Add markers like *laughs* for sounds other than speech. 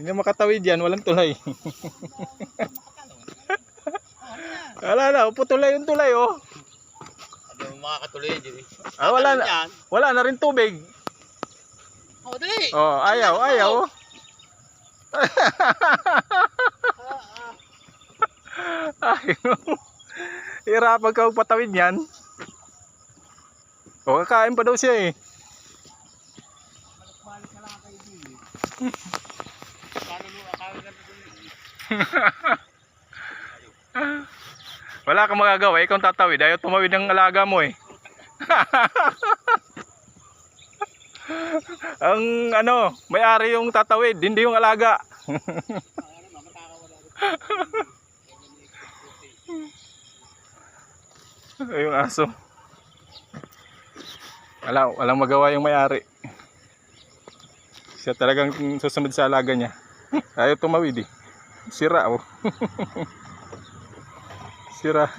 Hindi makatawid yan, walang tulay. *laughs* wala na, upo tulay yung tulay oh. Ano makakatuloy dito? Ah, wala na, Yan. wala na rin tubig. Oh, dali. Oh, ayaw, ayaw. *laughs* ayaw. Hirapan ka patawid yan. O, kakain pa daw siya eh. Balik na lang kayo dito. *laughs* Paano mo akawin ka dito? *laughs* Wala kang magagawa, ikaw ang tatawid. Ayaw tumawid ng alaga mo eh. *laughs* ang ano, may-ari yung tatawid, hindi yung alaga. *laughs* Yung aso. Wala, walang magawa yung may-ari. Siya talagang susunod sa alaga niya. Ayaw tumawid eh. Sira oh. *laughs* Sira.